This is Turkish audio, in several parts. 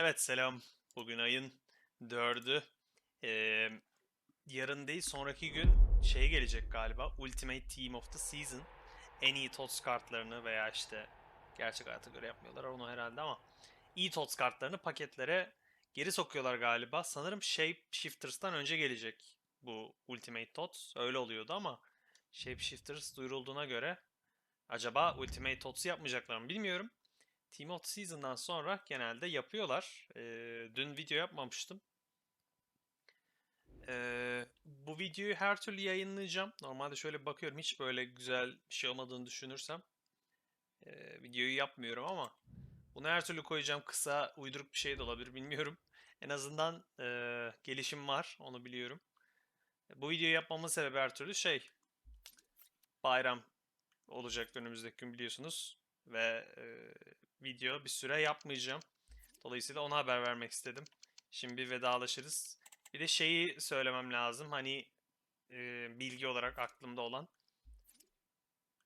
Evet selam. Bugün ayın 4'ü. Ee, yarın değil sonraki gün şey gelecek galiba. Ultimate Team of the Season. En iyi TOTS kartlarını veya işte gerçek hayata göre yapmıyorlar onu herhalde ama iyi TOTS kartlarını paketlere geri sokuyorlar galiba. Sanırım Shape Shifters'tan önce gelecek bu Ultimate TOTS. Öyle oluyordu ama Shape Shifters duyurulduğuna göre acaba Ultimate TOTS'u yapmayacaklar mı bilmiyorum. Team the Season'dan sonra genelde yapıyorlar. Ee, dün video yapmamıştım. Ee, bu videoyu her türlü yayınlayacağım. Normalde şöyle bakıyorum hiç böyle güzel bir şey olmadığını düşünürsem ee, videoyu yapmıyorum ama bunu her türlü koyacağım. Kısa uyduruk bir şey de olabilir bilmiyorum. En azından ee, gelişim var onu biliyorum. Bu videoyu yapmamın sebebi her türlü şey bayram olacak önümüzdeki gün biliyorsunuz ve video bir süre yapmayacağım. Dolayısıyla ona haber vermek istedim. Şimdi bir vedalaşırız. Bir de şeyi söylemem lazım. Hani e, bilgi olarak aklımda olan.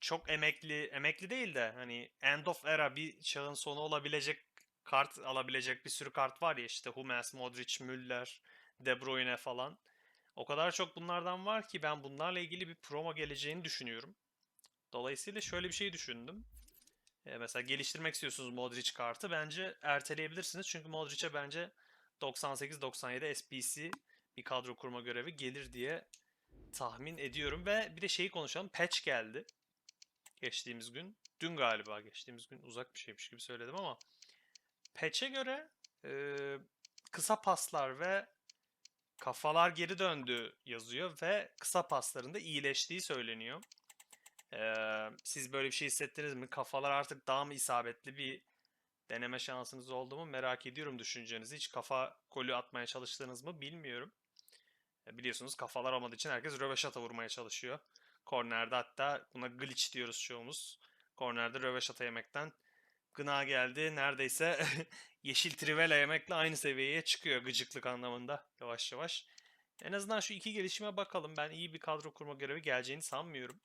Çok emekli, emekli değil de hani end of era bir çağın sonu olabilecek kart alabilecek bir sürü kart var ya işte Hummels, Modric, Müller, De Bruyne falan. O kadar çok bunlardan var ki ben bunlarla ilgili bir promo geleceğini düşünüyorum. Dolayısıyla şöyle bir şey düşündüm. E, mesela geliştirmek istiyorsunuz Modric kartı bence erteleyebilirsiniz. Çünkü Modric'e bence 98-97 SPC bir kadro kurma görevi gelir diye tahmin ediyorum. Ve bir de şeyi konuşalım. Patch geldi. Geçtiğimiz gün. Dün galiba geçtiğimiz gün uzak bir şeymiş gibi söyledim ama Patch'e göre e, kısa paslar ve kafalar geri döndü yazıyor ve kısa pasların da iyileştiği söyleniyor. Ee, siz böyle bir şey hissettiniz mi? Kafalar artık daha mı isabetli bir deneme şansınız oldu mu merak ediyorum düşüncenizi. Hiç kafa golü atmaya çalıştınız mı bilmiyorum. E, biliyorsunuz kafalar olmadığı için herkes röveşata vurmaya çalışıyor. Kornerde hatta buna glitch diyoruz çoğumuz. Kornerde röveşata yemekten gına geldi. Neredeyse yeşil trivela yemekle aynı seviyeye çıkıyor gıcıklık anlamında yavaş yavaş. En azından şu iki gelişime bakalım. Ben iyi bir kadro kurma görevi geleceğini sanmıyorum.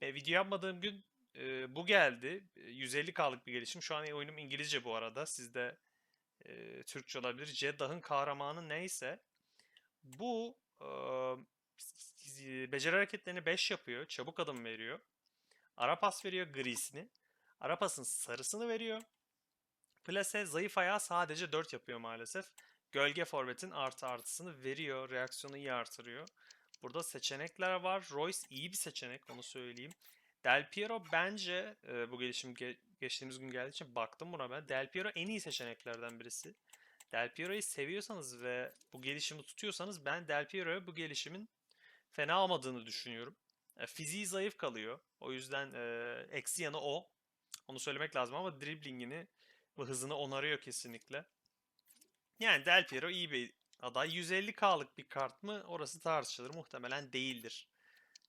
E, video yapmadığım gün e, bu geldi. E, 150K'lık bir gelişim. Şu an oyunum İngilizce bu arada. Sizde e, Türkçe olabilir. Ceddah'ın kahramanı neyse. Bu e, beceri hareketlerini 5 yapıyor. Çabuk adım veriyor. Ara pas veriyor grisini. Ara pasın sarısını veriyor. Plase zayıf ayağı sadece 4 yapıyor maalesef. Gölge forvetin artı artısını veriyor. Reaksiyonu iyi artırıyor. Burada seçenekler var. Royce iyi bir seçenek onu söyleyeyim. Del Piero bence e, bu gelişim ge- geçtiğimiz gün geldiği için baktım buna ben. Del Piero en iyi seçeneklerden birisi. Del Piero'yu seviyorsanız ve bu gelişimi tutuyorsanız ben Del Piero'ya bu gelişimin fena olmadığını düşünüyorum. E, fiziği zayıf kalıyor. O yüzden e, eksi yanı o. Onu söylemek lazım ama driblingini ve hızını onarıyor kesinlikle. Yani Del Piero iyi bir aday. 150K'lık bir kart mı? Orası tartışılır. Muhtemelen değildir.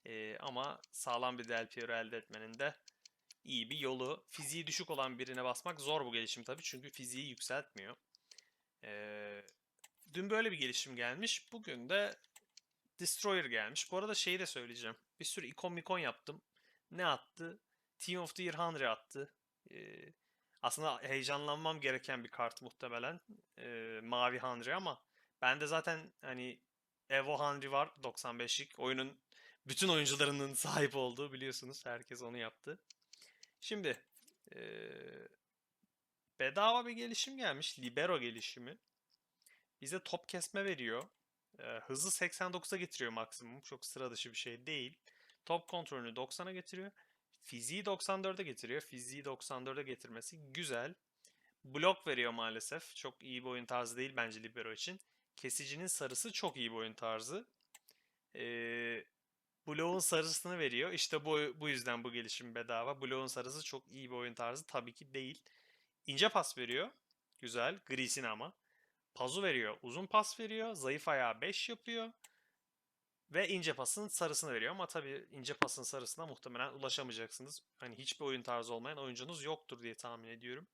Ee, ama sağlam bir Del Piero elde etmenin de iyi bir yolu. Fiziği düşük olan birine basmak zor bu gelişim tabii. Çünkü fiziği yükseltmiyor. Ee, dün böyle bir gelişim gelmiş. Bugün de Destroyer gelmiş. Bu arada şeyi de söyleyeceğim. Bir sürü ikon mikon yaptım. Ne attı? Team of the Year Henry attı. Ee, aslında heyecanlanmam gereken bir kart muhtemelen. Ee, mavi Henry ama ben de zaten hani Evo Henry var 95'lik. Oyunun bütün oyuncularının sahip olduğu biliyorsunuz. Herkes onu yaptı. Şimdi ee, bedava bir gelişim gelmiş. Libero gelişimi. Bize top kesme veriyor. Ee, hızı 89'a getiriyor maksimum. Çok sıra dışı bir şey değil. Top kontrolünü 90'a getiriyor. Fiziği 94'e getiriyor. Fiziği 94'e getirmesi güzel. Blok veriyor maalesef. Çok iyi bir oyun tarzı değil bence Libero için. Kesicinin sarısı çok iyi bir oyun tarzı. Ee, Bloğun sarısını veriyor. İşte bu, bu yüzden bu gelişim bedava. Bloğun sarısı çok iyi bir oyun tarzı. Tabii ki değil. İnce pas veriyor. Güzel. Grisini ama. Pazu veriyor. Uzun pas veriyor. Zayıf ayağı 5 yapıyor. Ve ince pasın sarısını veriyor. Ama tabii ince pasın sarısına muhtemelen ulaşamayacaksınız. Hani hiçbir oyun tarzı olmayan oyuncunuz yoktur diye tahmin ediyorum.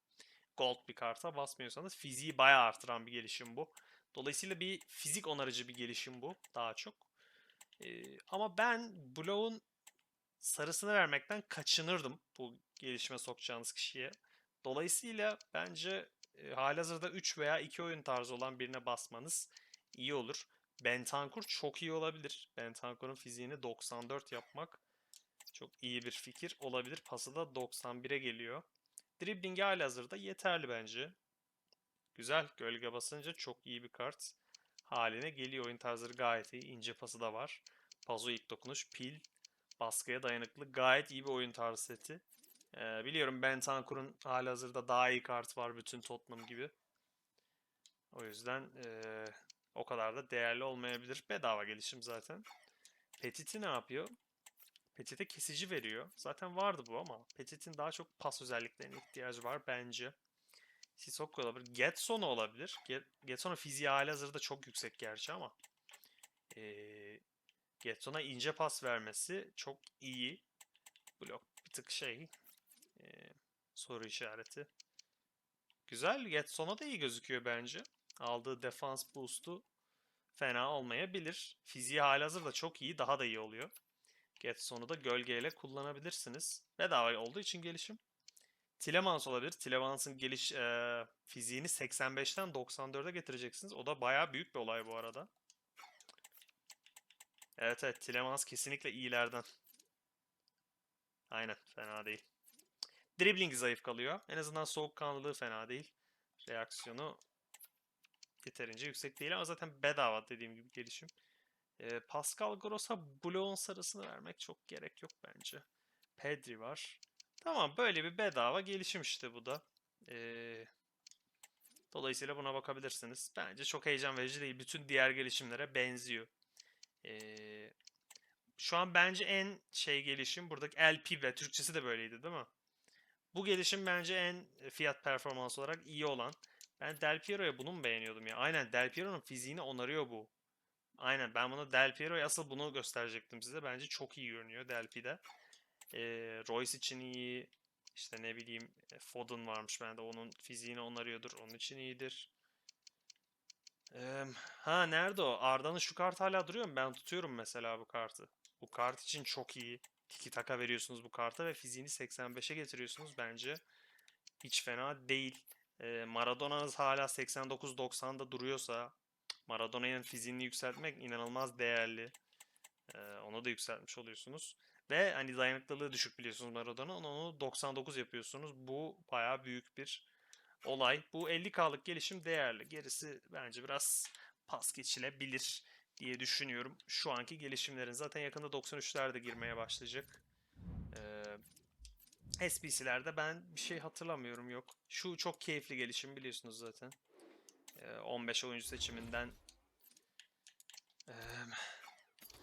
Gold bir karta basmıyorsanız fiziği bayağı artıran bir gelişim bu. Dolayısıyla bir fizik onarıcı bir gelişim bu daha çok. Ee, ama ben Blow'un sarısını vermekten kaçınırdım bu gelişime sokacağınız kişiye. Dolayısıyla bence e, halihazırda 3 veya 2 oyun tarzı olan birine basmanız iyi olur. Bentancur çok iyi olabilir. Bentancur'un fiziğini 94 yapmak çok iyi bir fikir olabilir. Pası da 91'e geliyor. Dribbling halihazırda yeterli bence. Güzel. Gölge basınca çok iyi bir kart haline geliyor. Oyun tarzları gayet iyi. İnce pası da var. Pazo ilk dokunuş, pil, baskıya dayanıklı. Gayet iyi bir oyun tarzı seti. Ee, biliyorum Bentancur'un halihazırda daha iyi kart var bütün Tottenham gibi. O yüzden ee, o kadar da değerli olmayabilir. Bedava gelişim zaten. Petit'i ne yapıyor? Petit'e kesici veriyor. Zaten vardı bu ama Petit'in daha çok pas özelliklerine ihtiyacı var bence. Sissoko olabilir. Getson'u olabilir. Get Getson'un fiziği halihazırda çok yüksek gerçi ama ee, Getson'a ince pas vermesi çok iyi. Blok bir tık şey ee, soru işareti. Güzel. Getson'a da iyi gözüküyor bence. Aldığı defans boost'u fena olmayabilir. Fiziği halihazırda çok iyi. Daha da iyi oluyor. Getson'u da gölgeyle kullanabilirsiniz. Bedava olduğu için gelişim. Tilemans olabilir. Tilemans'ın geliş e, fiziğini 85'ten 94'e getireceksiniz. O da bayağı büyük bir olay bu arada. Evet evet Tilemans kesinlikle iyilerden. Aynen fena değil. Dribbling zayıf kalıyor. En azından soğukkanlılığı fena değil. Reaksiyonu yeterince yüksek değil ama zaten bedava dediğim gibi gelişim. E, Pascal Gross'a bloğun sarısını vermek çok gerek yok bence. Pedri var. Tamam böyle bir bedava gelişim işte bu da. Ee, dolayısıyla buna bakabilirsiniz. Bence çok heyecan verici değil. Bütün diğer gelişimlere benziyor. Ee, şu an bence en şey gelişim buradaki LP ve Türkçesi de böyleydi değil mi? Bu gelişim bence en fiyat performans olarak iyi olan. Ben Del Piero'ya bunu mu beğeniyordum ya? Aynen Del Piero'nun fiziğini onarıyor bu. Aynen ben bunu Del Piero'ya asıl bunu gösterecektim size. Bence çok iyi görünüyor Del Pi'de. E, Royce için iyi. İşte ne bileyim Foden varmış bende. Onun fiziğini onarıyordur. Onun için iyidir. E, ha nerede o? Arda'nın şu kart hala duruyor mu? Ben tutuyorum mesela bu kartı. Bu kart için çok iyi. Tiki taka veriyorsunuz bu karta ve fiziğini 85'e getiriyorsunuz bence. Hiç fena değil. E, Maradona'nız hala 89-90'da duruyorsa Maradona'nın fiziğini yükseltmek inanılmaz değerli. E, onu da yükseltmiş oluyorsunuz. Ve hani dayanıklılığı düşük biliyorsunuz Maradona'nın. Onu 99 yapıyorsunuz. Bu bayağı büyük bir olay. Bu 50K'lık gelişim değerli. Gerisi bence biraz pas geçilebilir diye düşünüyorum. Şu anki gelişimlerin zaten yakında 93'ler de girmeye başlayacak. Ee, SBC'lerde ben bir şey hatırlamıyorum yok. Şu çok keyifli gelişim biliyorsunuz zaten. Ee, 15 oyuncu seçiminden ee,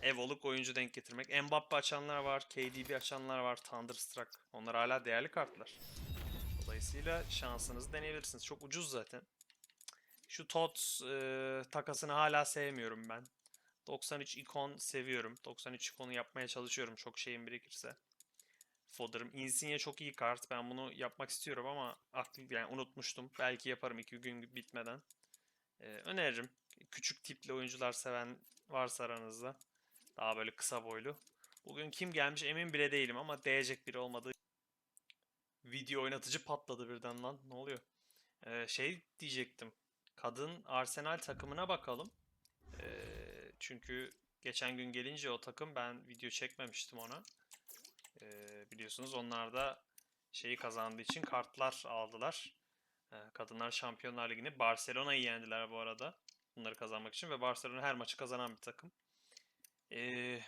Evoluk oyuncu denk getirmek. Mbappe açanlar var, KDB açanlar var, Thunderstruck. Onlar hala değerli kartlar. Dolayısıyla şansınızı deneyebilirsiniz. Çok ucuz zaten. Şu TOTS e, takasını hala sevmiyorum ben. 93 ikon seviyorum. 93 ikonu yapmaya çalışıyorum çok şeyim birikirse. Fodder'ım. Insigne çok iyi kart. Ben bunu yapmak istiyorum ama aklım yani unutmuştum. Belki yaparım iki gün bitmeden. Ee, öneririm. Küçük tipli oyuncular seven varsa aranızda. Daha böyle kısa boylu. Bugün kim gelmiş emin bile değilim ama değecek biri olmadığı. Video oynatıcı patladı birden lan. Ne oluyor? Ee, şey diyecektim. Kadın Arsenal takımına bakalım. Ee, çünkü geçen gün gelince o takım ben video çekmemiştim ona. Ee, biliyorsunuz onlar da şeyi kazandığı için kartlar aldılar. Ee, Kadınlar Şampiyonlar Ligi'ni Barcelona'yı yendiler bu arada. Bunları kazanmak için ve Barcelona her maçı kazanan bir takım. Ee,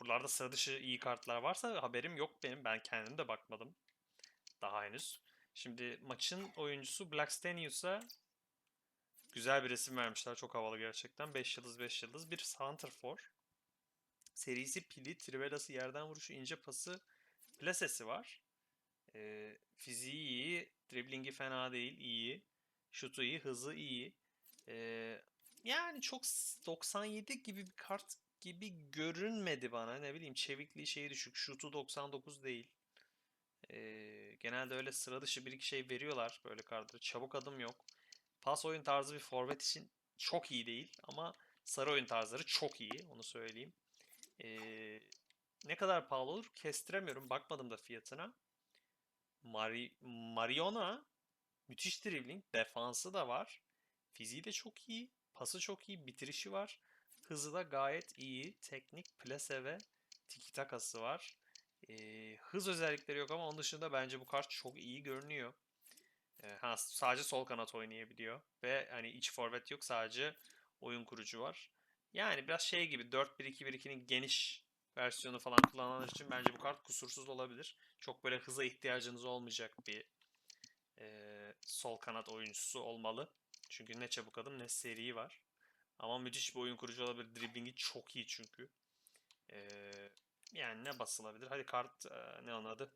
buralarda sıra dışı iyi kartlar varsa haberim yok benim. Ben kendim de bakmadım. Daha henüz. Şimdi maçın oyuncusu Blackstenius'a güzel bir resim vermişler. Çok havalı gerçekten. 5 yıldız 5 yıldız. Bir Center for. Serisi pili, Trivela'sı yerden vuruşu, ince pası, plasesi var. Ee, fiziği iyi, driblingi fena değil, iyi. Şutu iyi, hızı iyi. Ee, yani çok 97 gibi bir kart gibi görünmedi bana. Ne bileyim çevikliği şeyi düşük. Şutu 99 değil. Ee, genelde öyle sıra dışı bir iki şey veriyorlar böyle kartları. Çabuk adım yok. Pas oyun tarzı bir forvet için çok iyi değil ama sarı oyun tarzları çok iyi. Onu söyleyeyim. Ee, ne kadar pahalı olur kestiremiyorum. Bakmadım da fiyatına. Mari Mariona Müthiş dribbling. Defansı da var. Fiziği de çok iyi. Pası çok iyi. Bitirişi var. Hızı da gayet iyi. Teknik, plase ve tiki takası var. Ee, hız özellikleri yok ama onun dışında bence bu kart çok iyi görünüyor. Ee, ha, sadece sol kanat oynayabiliyor. Ve hani iç forvet yok. Sadece oyun kurucu var. Yani biraz şey gibi 4-1-2-1-2'nin geniş versiyonu falan kullananlar için bence bu kart kusursuz olabilir. Çok böyle hıza ihtiyacınız olmayacak bir e, sol kanat oyuncusu olmalı. Çünkü ne çabuk adım ne seri var. Ama müthiş bir oyun kurucu olabilir. Driblingi çok iyi çünkü. E, yani ne basılabilir? Hadi kart e, ne onun adı?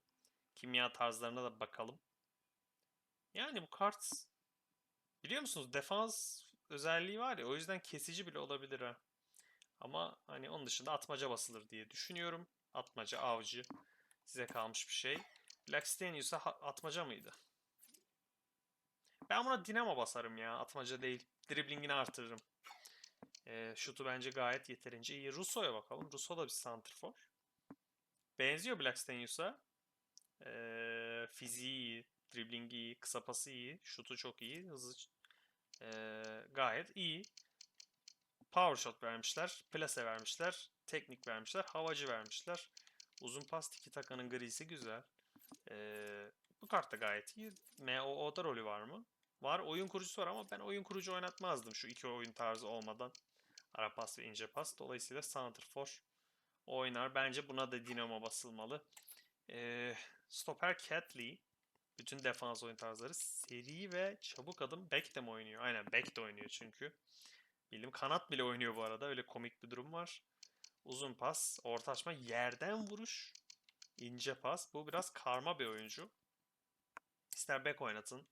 Kimya tarzlarına da bakalım. Yani bu kart biliyor musunuz defans özelliği var ya o yüzden kesici bile olabilir ha. Ama hani onun dışında atmaca basılır diye düşünüyorum. Atmaca, avcı size kalmış bir şey. Blackstenius'a atmaca mıydı? Ben buna dinamo basarım ya. Atmaca değil. Driblingini artırırım. E, şutu bence gayet yeterince iyi. Russo'ya bakalım. Russo da bir santrfor. Benziyor Blackstenius'a. E, fiziği iyi. Driblingi iyi. Kısa pası iyi. Şutu çok iyi. Hızı e, gayet iyi. Power shot vermişler. Plase vermişler. Teknik vermişler. Havacı vermişler. Uzun pas tiki takanın grisi güzel. Ee, bu kart da gayet iyi. MOO'da rolü var mı? Var. Oyun kurucusu var ama ben oyun kurucu oynatmazdım şu iki oyun tarzı olmadan. Ara pas ve ince pas. Dolayısıyla Santrfor oynar. Bence buna da dinamo basılmalı. Ee, stoper Catley. Bütün defans oyun tarzları seri ve çabuk adım. Back de mi oynuyor? Aynen back de oynuyor çünkü. Bildim kanat bile oynuyor bu arada. Öyle komik bir durum var. Uzun pas, orta açma, yerden vuruş, ince pas. Bu biraz karma bir oyuncu. İster back oynatın.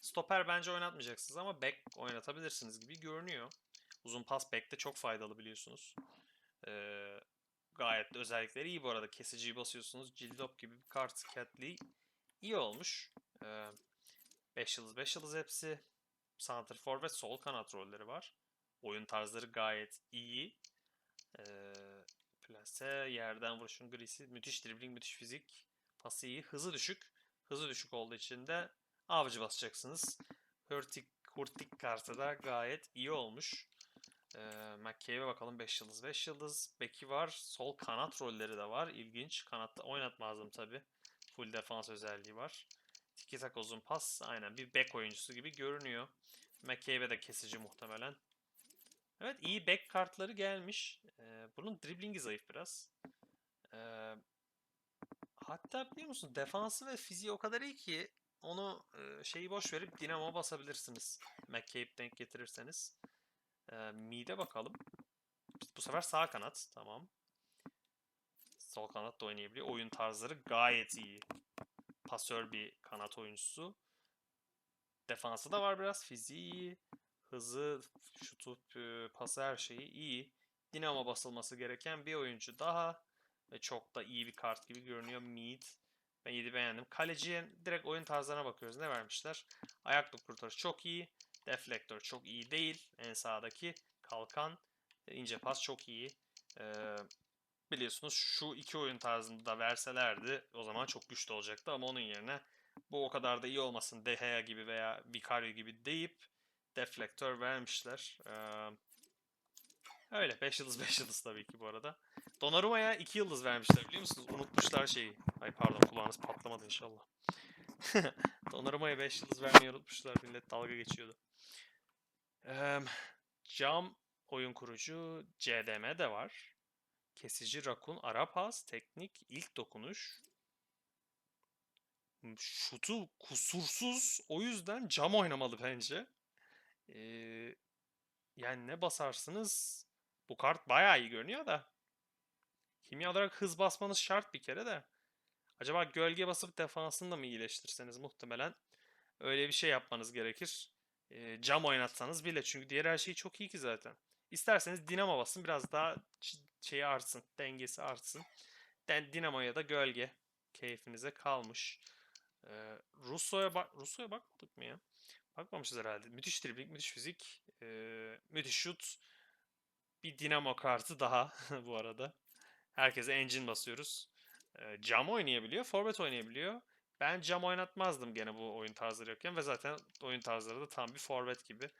Stoper bence oynatmayacaksınız ama back oynatabilirsiniz gibi görünüyor. Uzun pas back'te çok faydalı biliyorsunuz. Ee, gayet özellikleri iyi bu arada. Kesiciyi basıyorsunuz. Cildop gibi bir kart Catley iyi olmuş. 5 ee, yıldız 5 yıldız hepsi. Center forvet sol kanat rolleri var. Oyun tarzları gayet iyi. Ee, plase, yerden vuruşun grisi, müthiş dribbling, müthiş fizik. Pası iyi, hızı düşük. Hızı düşük olduğu için de avcı basacaksınız. Hurtik, Hurtik kartı da gayet iyi olmuş. Ee, McCabe'e bakalım 5 yıldız 5 yıldız. Beki var. Sol kanat rolleri de var. İlginç. Kanatta oynatmazdım tabi. Full defans özelliği var. Tiki tak uzun pas. Aynen bir back oyuncusu gibi görünüyor. McCabe'e de kesici muhtemelen. Evet iyi back kartları gelmiş. Ee, bunun driblingi zayıf biraz. Ee, hatta biliyor musun defansı ve fiziği o kadar iyi ki onu e, şeyi boş verip dinamo basabilirsiniz. McCabe denk getirirseniz. Ee, mide bakalım. Bu sefer sağ kanat. Tamam. Sol kanat da oynayabiliyor. Oyun tarzları gayet iyi. Pasör bir kanat oyuncusu. Defansı da var biraz. Fiziği. Hızı, şutu, pası her şeyi iyi. Dinamo basılması gereken bir oyuncu daha. Ve çok da iyi bir kart gibi görünüyor. Mead. Ben 7 beğendim. Kaleciye direkt oyun tarzlarına bakıyoruz. Ne vermişler? Ayaklık kurtarışı çok iyi. Deflektör çok iyi değil. En sağdaki. Kalkan. ince pas çok iyi. Ee, biliyorsunuz şu iki oyun tarzında da verselerdi o zaman çok güçlü olacaktı ama onun yerine bu o kadar da iyi olmasın De Gea gibi veya Vicario gibi deyip deflektör vermişler. Ee, öyle 5 yıldız 5 yıldız tabii ki bu arada. Donnarumma'ya 2 yıldız vermişler biliyor musunuz? Unutmuşlar şeyi. Ay pardon kulağınız patlamadı inşallah. Donnarumma'ya 5 yıldız vermeyi unutmuşlar. Millet dalga geçiyordu. Cam oyun kurucu CDM de var. Kesici rakun, ara pas, teknik, ilk dokunuş. Şutu kusursuz. O yüzden cam oynamalı bence. Ee, yani ne basarsınız? Bu kart bayağı iyi görünüyor da. Kimya olarak hız basmanız şart bir kere de. Acaba gölge basıp defansını da mı iyileştirseniz muhtemelen öyle bir şey yapmanız gerekir. E, cam oynatsanız bile çünkü diğer her şey çok iyi ki zaten. İsterseniz dinamo basın biraz daha şeyi artsın, dengesi artsın. Den dinamoya da gölge keyfinize kalmış. Ee, Russo'ya bak Russo'ya bakmadık mı ya? Bakmamışız herhalde. Müthiş dribling, müthiş fizik, e, müthiş şut. Bir dinamo kartı daha bu arada. Herkese engine basıyoruz. E, cam oynayabiliyor, forvet oynayabiliyor. Ben cam oynatmazdım gene bu oyun tarzları yokken ve zaten oyun tarzları da tam bir forvet gibi.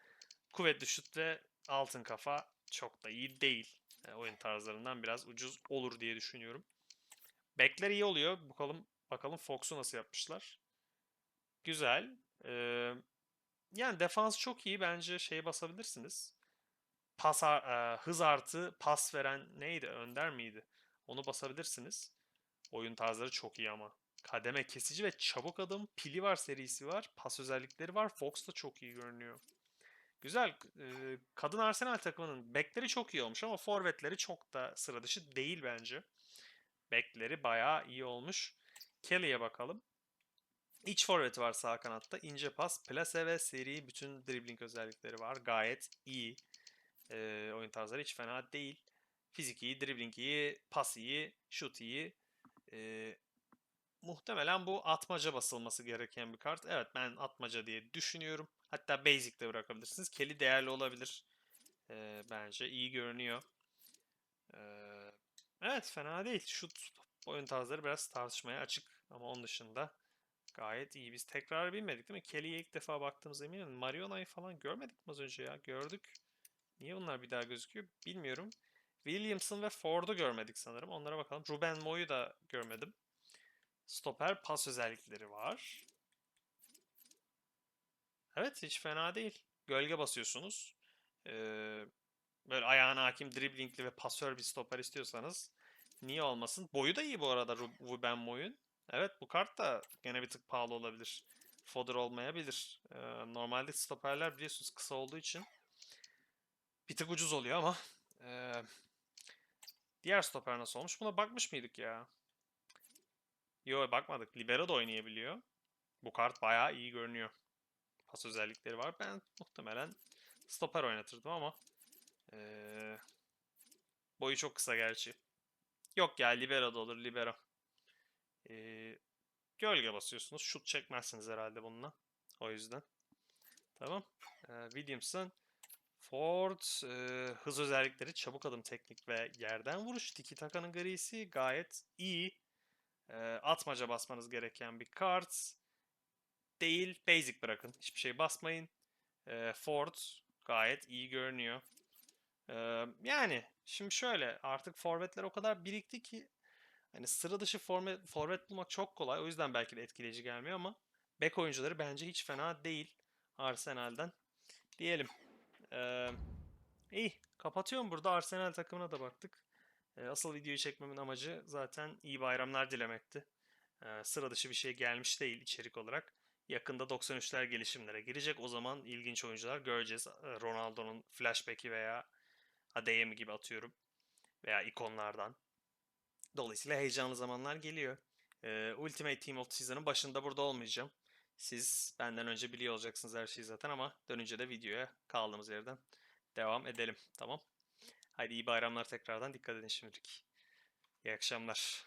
Kuvvetli şut ve altın kafa çok da iyi değil. E, oyun tarzlarından biraz ucuz olur diye düşünüyorum. Back'ler iyi oluyor. Bakalım bakalım Fox'u nasıl yapmışlar. Güzel. Ee, yani defans çok iyi. Bence şeye basabilirsiniz. Pas, e, hız artı pas veren neydi? Önder miydi? Onu basabilirsiniz. Oyun tarzları çok iyi ama. Kademe kesici ve çabuk adım. Pili var serisi var. Pas özellikleri var. Fox da çok iyi görünüyor. Güzel. Kadın Arsenal takımının bekleri çok iyi olmuş ama forvetleri çok da sıra dışı değil bence. Bekleri bayağı iyi olmuş. Kelly'e bakalım. İç forveti var sağ kanatta. İnce pas, plase ve seri bütün dribbling özellikleri var. Gayet iyi. Ee, oyun tarzları hiç fena değil. Fizik iyi, dribbling iyi, pas iyi, şut iyi. Ee, muhtemelen bu atmaca basılması gereken bir kart. Evet ben atmaca diye düşünüyorum. Hatta basic de bırakabilirsiniz. Kelly değerli olabilir. Ee, bence iyi görünüyor. Ee, evet fena değil. Şut oyun tarzları biraz tartışmaya açık. Ama onun dışında gayet iyi. Biz tekrar bilmedik değil mi? Kelly'ye ilk defa baktığımız eminim. Mariona'yı falan görmedik mi az önce ya? Gördük. Niye bunlar bir daha gözüküyor bilmiyorum. Williamson ve Ford'u görmedik sanırım. Onlara bakalım. Ruben Mo'yu da görmedim. Stoper pas özellikleri var. Evet hiç fena değil. Gölge basıyorsunuz. Ee, böyle ayağına hakim driblingli ve pasör bir stoper istiyorsanız niye olmasın? Boyu da iyi bu arada Ru- Ruben Moy'un. Evet bu kart da gene bir tık pahalı olabilir. Fodder olmayabilir. Ee, normalde stoperler biliyorsunuz kısa olduğu için bir tık ucuz oluyor ama ee, diğer stoper nasıl olmuş? Buna bakmış mıydık ya? Yo bakmadık. Libero da oynayabiliyor. Bu kart bayağı iyi görünüyor. Pas özellikleri var. Ben muhtemelen stoper oynatırdım ama ee, boyu çok kısa gerçi. Yok ya libero da olur libero. Ee, gölge basıyorsunuz. Şut çekmezsiniz herhalde bununla. O yüzden. Tamam. Ee, Williamson. Ford. e, hız özellikleri. Çabuk adım teknik ve yerden vuruş. Tiki Taka'nın grisi gayet iyi. Ee, atmaca basmanız gereken bir kart. Değil. Basic bırakın. Hiçbir şey basmayın. Ee, Ford gayet iyi görünüyor. Ee, yani şimdi şöyle artık forvetler o kadar birikti ki hani sıra dışı forvet, forvet bulmak çok kolay. O yüzden belki de etkileyici gelmiyor ama bek oyuncuları bence hiç fena değil Arsenal'den. Diyelim. Ee, iyi. Kapatıyorum burada. Arsenal takımına da baktık. Ee, asıl videoyu çekmemin amacı zaten iyi bayramlar dilemekti. Ee, sıra dışı bir şey gelmiş değil içerik olarak. Yakında 93'ler gelişimlere girecek. O zaman ilginç oyuncular göreceğiz. Ee, Ronaldo'nun flashback'i veya ADM gibi atıyorum. Veya ikonlardan. Dolayısıyla heyecanlı zamanlar geliyor. Ultimate Team of the Season'ın başında burada olmayacağım. Siz benden önce biliyor olacaksınız her şeyi zaten ama dönünce de videoya kaldığımız yerden devam edelim. Tamam. Haydi iyi bayramlar tekrardan. Dikkat edin şimdilik. İyi akşamlar.